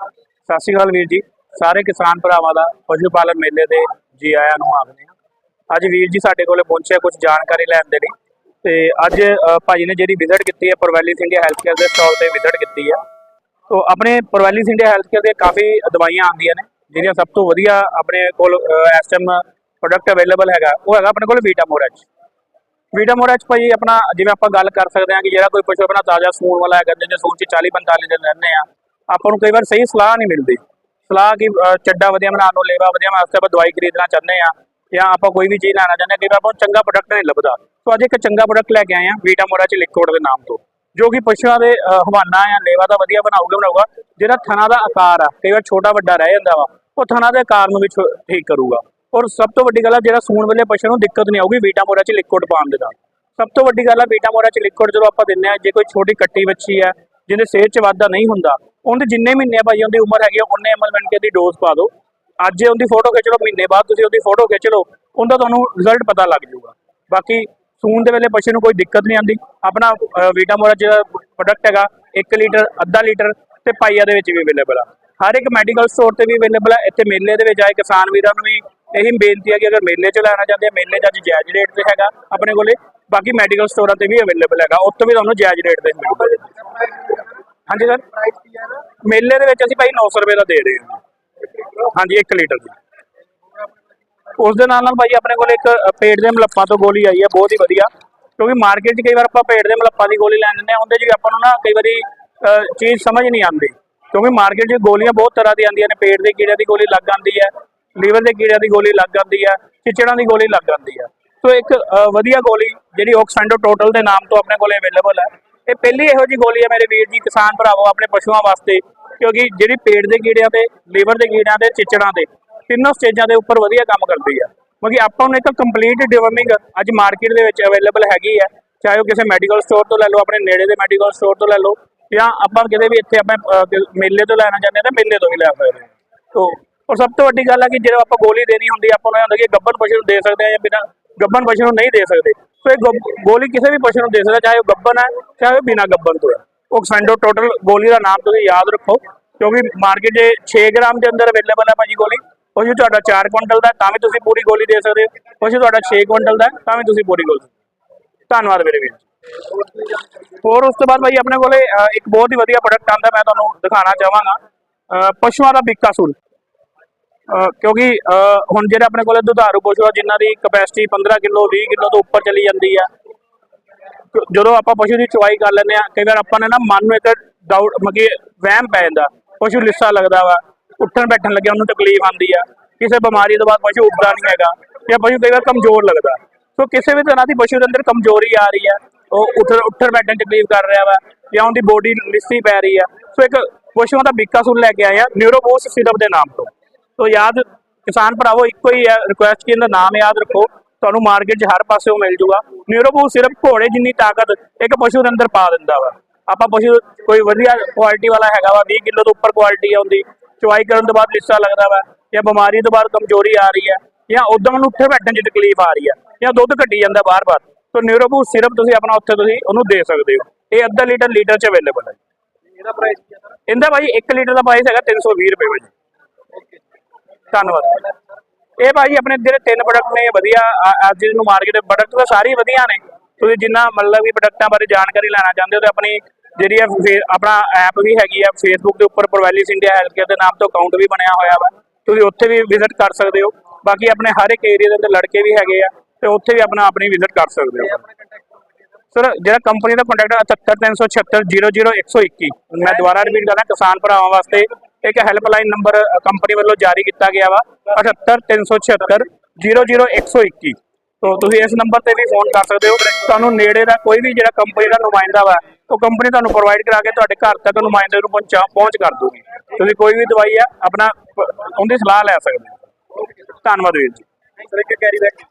ਸਤਿ ਸ਼੍ਰੀ ਅਕਾਲ ਵੀਰ ਜੀ। ਸਾਰੇ ਕਿਸਾਨ ਭਰਾਵਾਂ ਦਾ ਪਸ਼ੂ ਪਾਲਣ ਮੇਲੇ ਦੇ ਜੀ ਆਇਆਂ ਨੂੰ ਆਖਦੇ ਹਾਂ। ਅੱਜ ਵੀਰ ਜੀ ਸਾਡੇ ਕੋਲੇ ਪਹੁੰਚਿਆ ਕੁਝ ਜਾਣਕਾਰੀ ਲੈਣ ਦੇ ਲਈ। ਤੇ ਅੱਜ ਅ, ਭਾਜੀ ਨੇ ਜਿਹੜੀ ਵਿਜ਼ਿਟ ਕੀਤੀ ਹੈ ਪ੍ਰੋਵੈਲਿਸ ਇੰਡੀਆ ਹੈਲਥ ਕੇਅਰ ਦੇ ਸਟਾਲ ਤੇ ਵਿਜ਼ਿਟ ਕੀਤੀ ਹੈ। ਤੋ ਆਪਣੇ ਪ੍ਰੋਵੈਲਿਸ ਇੰਡੀਆ ਹੈਲਥ ਕੇਅਰ ਦੇ ਕਾਫੀ ਦਵਾਈਆਂ ਆਉਂਦੀਆਂ ਨੇ ਜਿਹੜੀਆਂ ਸਭ ਤੋਂ ਵਧੀਆ ਆਪਣੇ ਕੋਲ ਇਸ ਟਾਈਮ ਪ੍ਰੋਡਕਟ ਅਵੇਲੇਬਲ ਹੈਗਾ। ਉਹ ਹੈਗਾ ਆਪਣੇ ਕੋਲ ਵੀਟਾਮੋਰਚ ਵੀਟਾਮੋਰਚ ਭਾਜੀ ਆਪਣਾ ਜਿਵੇਂ ਆਪਾਂ ਗੱਲ ਕਰ ਸਕਦੇ ਹਾਂ ਕਿ ਜਿਹੜਾ ਕੋਈ ਪਸ਼ੂ ਆਪਣਾ ਤਾਜ਼ਾ ਸੂਣ ਵਾਲਾ ਹੈਗਾ ਜਿਹਦੇ ਸੂਣ ਚ 40 45 ਦਿਨ ਰਹਿੰਦੇ ਆ ਆਪਾਂ ਨੂੰ ਕਈ ਵਾਰ ਸਹੀ ਸਲਾਹ ਨਹੀਂ ਮਿਲਦੀ। ਸਲਾਹ ਕਿ ਚੱਡਾ ਵਧੀਆ ਬਣਾਉਣ ਨੂੰ ਲੇਵਾ ਵਧੀਆ ਵਾਸਤੇ ਆਪਾਂ ਦਵਾਈ ਖਰੀਦਣਾ ਚਾਹੁੰਦੇ ਆ ਜਾਂ ਆਪਾਂ ਕੋਈ ਵੀ ਚੀਜ਼ ਲੈਣਾ ਚਾਹੁੰਦੇ ਹਾਂ, ਕਈ ਵਾਰ ਆਪਾਂ ਨੂੰ ਚੰਗਾ ਪ੍ਰੋਡਕਟ ਨਹੀਂ ਲੱਭਦਾ। ਸੋ ਅੱਜ ਇੱਕ ਚੰਗਾ ਪ੍ਰੋਡਕਟ ਲੈ ਕੇ ਆਏ ਆ 'ਚ ਲਿਕਵਿਡ ਦੇ ਨਾਮ ਤੋਂ, ਜੋ ਕਿ ਪਸ਼ੂਆਂ ਦੇ ਹਵਾਨਾ ਜਾਂ ਲੇਵਾ ਦਾ ਵਧੀਆ ਬਣਾਊਗਾ ਬਣਾਉਗਾ ਜਿਹੜਾ ਥਣਾ ਦਾ ਆਕਾਰ ਆ, ਕਈ ਵਾਰ ਛੋਟਾ ਵੱਡਾ ਰਹਿ ਜਾਂਦਾ ਵਾ, ਉਹ ਥਣਾ ਦੇ ਆਕਾਰ ਨੂੰ ਵੀ ਛੋ- ਠੀਕ ਕਰੂਗਾ। ਔਰ ਸਭ ਤੋਂ ਵੱਡੀ ਗੱਲ ਆ, ਜਿਹੜਾ ਸੂਣ ਵੇਲੇ ਪਸ਼ੂ ਨੂੰ ਦਿੱਕਤ ਨਹੀਂ ਆਊਗੀ ਵੀਟਾਮੋਰਚ ਲਿਕਵਿਡ ਪਾਉਣ ਦੇ ਨਾਲ। ਸਭ ਤੋਂ ਵੱਡੀ ਗੱਲ ਆ ਵੀਟਾਮੋਰਚ ਲਿਕਵਿਡ ਜਦੋਂ ਆਪਾਂ ਦਿੰਨੇ ਆ ਜੇ ਕੋਈ ਛੋਟੀ ਕੱਟੀ ਬੱਚੀ ਆ ਜਿਹਦੇ ਸਿਹਤ 'ਚ ਵਾਧਾ ਨਹੀਂ ਹੁੰਦਾ ਉਹਦੇ ਜਿੰਨੇ ਮਹੀਨੇ ਭਾਈ ਉਹਦੀ ਉਮਰ ਹੈਗੀ ਆ, ਉਨੇ ਐਮਐਲ ਕੇ ਦੀ ਡੋਜ਼ ਪਾ ਦਿਓ। ਅੱਜ ਉਹਦੀ ਫੋਟੋ ਖਿੱਚ ਲਓ ਮਹੀਨੇ ਬਾਅਦ ਤੁਸੀਂ ਉਹਦੀ ਫੋਟੋ ਖਿੱਚ ਲਓ ਉਹਦਾ ਤੁਹਾਨੂੰ ਰਿਜ਼ਲਟ ਪਤਾ ਲੱਗ ਜਾਊਗਾ। ਬਾਕੀ ਸੂਣ ਦੇ ਵੇਲੇ ਪਸ਼ੂ ਨੂੰ ਕੋਈ ਦਿੱਕਤ ਨਹੀਂ ਆਉਂਦੀ। ਆਪਣਾ ਵੀਟਾਮੋਰਾ ਜਿਹੜਾ ਪ੍ਰੋਡਕਟ ਹੈਗਾ 1 ਲੀਟਰ ਅੱਧਾ ਲੀਟਰ ਤੇ ਪਾਈਆ ਦੇ ਵਿੱਚ ਵੀ ਅਵੇਲੇਬਲ ਆ। ਹਰ ਇੱਕ ਮੈਡੀਕਲ ਸਟੋਰ ਤੇ ਵੀ ਅਵੇਲੇਬਲ ਆ। ਇੱਥੇ ਮੇਲੇ ਦੇ ਵਿੱਚ ਆਏ ਕਿਸਾਨ ਵੀਰਾਂ ਨੂੰ ਵੀ ਇਹੀ ਬੇਨਤੀ ਹੈ ਕਿ ਅਗਰ ਮੇਲੇ 'ਚ ਲੈਣਾ ਚਾਹੁੰਦੇ ਆ ਮੇਲੇ 'ਚ ਅੱਜ ਜਾਇਜ਼ ਰੇਟ ਤੇ ਹੈਗਾ ਆਪਣੇ ਕੋਲੇ। ਬਾਕੀ ਮੈਡੀਕਲ ਸਟੋਰਾਂ ਤੇ ਵੀ ਅਵੇਲੇਬਲ ਹੈਗਾ। ਉੱਥੋਂ ਵੀ ਤੁਹਾਨੂੰ ਜਾਇਜ਼ ਰੇਟ ਤੇ ਮਿਲੂਗਾ। ਹਾਂਜੀ ਸਰ ਮੇਲੇ ਦੇ ਵਿੱਚ ਅਸੀਂ ਭਾਈ 900 ਰੁਪਏ ਦਾ ਦੇ ਰਹੇ ਹਾਂ। ਹਾਂਜੀ 1 ਲੀਟਰ ਦੀ। ਉਸ ਦੇ ਨਾਲ ਨਾਲ ਭਾਈ ਆਪਣੇ ਕੋਲ ਇੱਕ ਪੇਟ ਦੇ ਮਲੱਪਾ ਤੋਂ ਗੋਲੀ ਆਈ ਹੈ, ਬਹੁਤ ਹੀ ਵਧੀਆ। ਕਿਉਂਕਿ ਮਾਰਕੀਟ 'ਚ ਕਈ ਵਾਰ ਆਪਾਂ ਪੇਟ ਦੇ ਮਲੱਪਾ ਦੀ ਗੋਲੀ ਲੈ ਲੈਂਦੇ ਹਾਂ, ਉਹਦੇ 'ਚ ਵੀ ਆਪਾਂ ਨੂੰ ਨਾ ਕਈ ਵਾਰੀ ਚੀਜ਼ ਸਮਝ ਨਹੀਂ ਆਉਂਦੀ। ਕਿਉਂਕਿ ਮਾਰਕੀਟ 'ਚ ਗੋਲੀਆਂ ਬਹੁਤ ਤਰ੍ਹਾਂ ਦੀ ਆਉਂਦੀਆਂ ਨੇ, ਪੇਟ ਦੇ ਕੀੜਿਆਂ ਦੀ ਗੋਲੀ ਲੱਗ ਆਉਂਦੀ ਹੈ, ਲੀਵਰ ਦੇ ਕੀੜਿਆਂ ਦੀ ਗੋਲੀ ਲੱਗ ਆਉਂਦੀ ਹੈ, ਚਿਚੜਾਂ ਦੀ ਗੋਲੀ ਲੱਗ ਆਉਂਦੀ ਹੈ। ਸੋ ਇੱਕ ਵਧੀਆ ਗੋਲੀ, ਜਿਹੜੀ ਆਕਸੈਂਡੋ ਟੋਟਲ ਦੇ ਨਾਮ ਤੋਂ ਆਪਣੇ ਕੋਲ ਅਵੇਲੇਬਲ ਹੈ ਇਹ ਪਹਿਲੀ ਇਹੋ ਜੀ ਗੋਲੀ ਹੈ ਮੇਰੇ ਵੀਰ ਜੀ, ਕਿਸਾਨ ਭਰਾਵੋ, ਆਪਣੇ ਪਸ਼ੂਆਂ ਵਾਸਤੇ, ਕਿਉਂਕਿ ਜਿਹੜੀ ਪੇਟ ਦੇ ਕੀੜਿਆਂ ਤੇ, ਲੀਵਰ ਦੇ ਕੀੜਿਆਂ ਤੇ ਚਿਚੜਾਂ 'ਤੇ ਤਿੰਨੋਂ ਸਟੇਜਾਂ ਦੇ ਉੱਪਰ ਵਧੀਆ ਕੰਮ ਕਰਦੀ ਹੈ ਕਿਉਂਕਿ ਆਪਾਂ ਨੂੰ ਇੱਕ ਕੰਪਲੀਟ ਡਿਵਰਮਿੰਗ ਅੱਜ ਮਾਰਕੀਟ ਦੇ ਵਿੱਚ ਅਵੇਲੇਬਲ ਹੈਗੀ ਹੈ ਚਾਹੇ ਉਹ ਕਿਸੇ ਮੈਡੀਕਲ ਸਟੋਰ ਤੋਂ ਲੈ ਲਓ, ਆਪਣੇ ਨੇੜੇ ਦੇ ਮੈਡੀਕਲ ਸਟੋਰ ਤੋਂ ਲੈ ਲਓ, ਜਾਂ ਆਪਾਂ ਕਿਤੇ ਵੀ ਇੱਥੇ ਆਪਣੇ ਮੇਲੇ ਤੋਂ ਲੈਣਾ ਚਾਹੁੰਦੇ ਹਾਂ ਤਾਂ ਮੇਲੇ ਤੋਂ ਵੀ ਲੈ ਸਕਦੇ ਹਾਂ ਤੋ, ਔਰ ਸਭ ਤੋਂ ਵੱਡੀ ਗੱਲ ਹੈ ਕਿ ਜਦੋਂ ਆਪਾਂ ਗੋਲੀ ਦੇਣੀ ਹੁੰਦੀ ਆਪਾਂ ਨੂੰ ਇਹ ਹੁੰਦਾ ਕਿ ਗੱਭਣ ਪਸ਼ੂ ਨੂੰ ਦੇ ਸਕਦੇ ਹਾਂ ਜਾਂ ਬਿਨਾਂ ਗੱਭਣ ਪਸ਼ੂ ਨੂੰ ਨਹੀਂ ਦੇ ਸਕਦੇ। ਸੋ ਇਹ ਗੋਲੀ ਕਿਸੇ ਵੀ ਪਸ਼ੂ ਨੂੰ ਦੇ ਸਕਦਾ, ਚਾਹੇ ਉਹ ਗੱਭਣ ਹੈ, ਚਾਹੇ ਉਹ ਬਿਨਾਂ ਗੱਭਣ ਤੋਂ ਹੈ। ਉਹ ਸੈਂਡੋ ਟੋਟਲ ਗੋਲੀ ਦਾ ਨਾਮ ਤੁਸੀਂ ਯਾਦ ਰੱਖੋ, ਕਿਉਂਕਿ ਮਾਰਕੀਟ 'ਚ 6 ਗ੍ਰਾਮ ਦੇ ਅੰਦਰ ਅਵੇਲੇਬਲ ਹੈ ਭਾਜੀ ਗੋਲੀ, ਪਸ਼ੂ ਤੁਹਾਡਾ 4 ਕੁਇੰਟਲ ਦਾ ਤਾਂ ਵੀ ਤੁਸੀਂ ਪੂਰੀ ਗੋਲੀ ਦੇ ਸਕਦੇ ਹੋ। ਪਸ਼ੂ ਤੁਹਾਡਾ 6 ਕੁਇੰਟਲ ਦਾ ਤਾਂ ਵੀ ਤੁਸੀਂ ਪੂਰੀ ਗੋਲੀ ਧੰਨਵਾਦ ਮੇਰੇ ਵੀਰ ਹੋਰ ਉਸ ਤੋਂ ਬਾਅਦ ਭਾਈ ਆਪਣੇ ਕੋਲੇ ਇੱਕ ਬਹੁਤ ਹੀ ਵਧੀਆ ਪ੍ਰੋਡਕਟ ਆਂਦਾ, ਮੈਂ ਤੁਹਾਨੂੰ ਦਿਖਾਉਣਾ ਚਾਹਾਂਗਾ। ਪਸ਼ੂਆਂ ਦਾ ਬਿੱਕਾ ਸੂਲ। ਕਿਉਂਕਿ ਹੁਣ ਜਿਹੜੇ ਆਪਣੇ ਕੋਲ ਦੁਧਾਰੂ ਪਸ਼ੂ ਆ, ਜਿਨ੍ਹਾਂ ਦੀ ਕਪੈਸਿਟੀ 15 ਕਿਲੋ 20 ਕਿਲੋ ਤੋਂ ਉੱਪਰ ਚਲੀ ਜਾਂਦੀ ਆ ਜਦੋਂ ਆਪਾਂ ਪਸ਼ੂ ਦੀ ਚੁਆਈ ਕਰ ਲੈਂਦੇ ਆ, ਕਈ ਵਾਰ ਆਪਾਂ ਨੇ ਨਾ ਮਨ ਨੂੰ ਇੱਕ ਡਾਊਟ ਮਗੀ ਵਹਿਮ ਪੈ ਜਾਂਦਾ, ਪਸ਼ੂ ਲਿੱਸਾ ਲੱਗਦਾ ਵਾ, ਉੱਠਣ ਬੈਠਣ ਲੱਗਿਆ, ਉਹਨੂੰ ਤਕਲੀਫ ਆਉਂਦੀ ਆ, ਕਿਸੇ ਬਿਮਾਰੀ ਤੋਂ ਬਾਅਦ ਪਸ਼ੂ ਉੱਠਦਾ ਨਹੀਂ ਹੈਗਾ, ਜਾਂ ਪਸ਼ੂ ਕਈ ਵਾਰ ਕਮਜ਼ੋਰ ਲੱਗਦਾ, ਸੋ ਕਿਸੇ ਵੀ ਤਰ੍ਹਾਂ ਦੀ ਪਸ਼ੂ ਦੇ ਅੰਦਰ ਕਮਜ਼ੋਰੀ ਆ ਰਹੀ ਆ, ਉਹ ਉੱਠ, ਉੱਠਣ ਬੈਠਣ ਤਕਲੀਫ ਕਰ ਰਿਹਾ ਵਾ, ਜਾਂ ਉਹਦੀ ਬੋਡੀ ਲਿੱਸੀ ਪੈ ਰਹੀ ਆ, ਸੋ ਇੱਕ ਪਸ਼ੂਆਂ ਦਾ ਬਿੱਕਾਸੂਲ ਲੈ ਕੇ ਆਏ ਆ ਨਿਊਰੋਬੂਸ ਸਿਰਪ ਦੇ ਨਾਮ ਤੋਂ। ਸੋ ਯਾਦ ਕਿਸਾਨ ਭਰਾਵੋ ਇੱਕੋ ਹੀ ਹੈ ਰਿਕੁਐਸਟ ਕਿ ਇਹਦਾ ਨਾਮ ਯਾਦ ਰੱਖੋ। ਤੁਹਾਨੂੰ ਮਾਰਕੀਟ 'ਚ ਹਰ ਪਾਸੇ ਉਹ ਮਿਲ ਜੂਗਾ। ਨਿਊਰੋਬੂਸ ਸਿਰਫ ਘੋੜੇ ਜਿੰਨੀ ਤਾਕਤ ਇੱਕ ਪਸ਼ੂ ਦੇ ਅੰਦਰ ਪਾ ਦਿੰਦਾ ਵਾ। ਆਪਾਂ ਪਸ਼ੂ ਕੋਈ ਵਧੀਆ ਕੁਆਲਿਟੀ ਵਾਲਾ ਹੈਗਾ ਵਾ 20 ਕਿਲੋ ਤੋਂ ਉੱਪਰ ਕੁਆਲਿਟੀ ਆਉਂਦੀ ਚੁਆਈ ਕਰਨ ਤੋਂ ਬਾਅਦ ਲਿੱਸਾ ਲੱਗਦਾ ਵਾ ਜਾਂ ਬਿਮਾਰੀ ਤੋਂ ਬਾਅਦ ਕਮਜ਼ੋਰੀ ਆ ਰਹੀ ਹੈ ਜਾਂ ਉਦੋਂ ਨੂੰ ਉੱਠੇ ਬੈਠਣ 'ਚ ਤਕਲੀਫ ਆ ਰਹੀ ਹੈ ਜਾਂ ਦੁੱਧ ਘਟੀ ਜਾਂਦਾ ਬਾਰ-ਬਾਰ। ਸੋ ਨਿਊਰੋਬੂਸ ਸਿਰਫ ਤੁਸੀਂ ਆਪਣਾ ਉੱਥੇ ਤੁਸੀਂ ਉਹਨੂੰ ਦੇ ਸਕਦੇ ਹੋ। ਇਹ ਅੱਧਾ ਲੀਟਰ ਲੀਟਰ 'ਚ ਅਵੇਲੇਬਲ ਹੈ। ਇਹਦਾ ਪ੍ਰਾਈਸ ਕੀ ਹੈ ਸਰ ਇਹਦਾ ਭਾਈ 1 ਲੀਟਰ ਦਾ ਪ੍ਰਾਈਸ ਹੈਗਾ 320 ਰੁਪਏ ਭਾਜੀ ਧੰਨਵਾਦ। ਇਹ ਭਾਜੀ ਆਪਣੇ ਜਿਹੜੇ ਤਿੰਨ ਪ੍ਰੋਡਕਟ ਨੇ ਵਧੀਆ ਅੱਜ ਨੂੰ ਮਾਰਕੀਟ ਪ੍ਰੋਡਕਟ ਤਾਂ ਸਾਰੇ ਵਧੀਆ ਨੇ। ਤੁਸੀਂ ਜਿੰਨਾ ਮਤਲਬ ਵੀ ਪ੍ਰੋਡਕਟਾਂ ਬਾਰੇ ਜਾਣਕਾਰੀ ਲੈਣਾ ਚਾਹੁੰਦੇ ਹੋ ਤੇ ਆਪਣੀ ਜਿਹੜੀ ਹੈ ਆਪਣਾ ਐਪ ਵੀ ਹੈਗੀ ਆ ਫੇਸਬੁੱਕ ਦੇ ਉੱਪਰ ਪ੍ਰੋਵੈਲਿਸ ਇੰਡੀਆ ਹੈਲਥ ਕੇਅਰ ਦੇ ਨਾਮ ਤੋਂ ਅਕਾਊਂਟ ਵੀ ਬਣਿਆ ਹੋਇਆ ਵਾ। ਤੁਸੀਂ ਉੱਥੇ ਵੀ ਵਿਜ਼ਿਟ ਕਰ ਸਕਦੇ ਹੋ। ਬਾਕੀ ਆਪਣੇ ਹਰ ਇੱਕ ਏਰੀਆ ਦੇ ਅੰਦਰ ਲੜਕੇ ਵੀ ਹੈਗੇ ਆ, ਤੇ ਉੱਥੇ ਵੀ ਆਪਣਾ ਆਪਣੀ ਵਿਜ਼ਿਟ ਕਰ ਸਕਦੇ ਹੋ। ਸਰ ਜਿਹੜਾ ਕੰਪਨੀ ਦਾ ਕੰਟੈਕਟ 78376 ਮੈਂ ਦੁਬਾਰਾ ਰਿਪੀਟ ਕਰਦਾ, ਕਿਸਾਨ ਭਰਾਵਾਂ ਵਾਸਤੇ ਇੱਕ ਹੈਲਪਲਾਈਨ ਨੰਬਰ ਕੰਪਨੀ ਵੱਲੋਂ ਜਾਰੀ ਕੀਤਾ ਗਿਆ ਵਾ। 78376 ਤੋਂ ਤੁਸੀਂ ਇਸ ਨੰਬਰ ਤੇ ਵੀ ਫੋਨ ਕਰ ਸਕਦੇ ਹੋ। ਤੁਹਾਨੂੰ ਨੇੜੇ ਦਾ ਕੋਈ ਵੀ ਜਿਹੜਾ ਕੰਪਨੀ ਦਾ ਨੁਮਾਇੰਦਾ ਵਾ, ਉਹ ਕੰਪਨੀ ਤੁਹਾਨੂੰ ਪ੍ਰੋਵਾਈਡ ਕਰਾ ਕੇ ਤੁਹਾਡੇ ਘਰ ਤੱਕ ਨੁਮਾਇੰਦੇ ਨੂੰ ਪਹੁੰਚਾ, ਪਹੁੰਚ ਕਰ ਦੂਗੀ। ਤੁਸੀਂ ਕੋਈ ਵੀ ਦਵਾਈ ਆ, ਆਪਣਾ ਉਹਦੀ ਸਲਾਹ ਲੈ ਸਕਦੇ ਹੋ। ਧੰਨਵਾਦ ਵੀਰ ਜੀ। ਸਰ, ਇੱਕ ਕੈਰੀ ਬੈਗ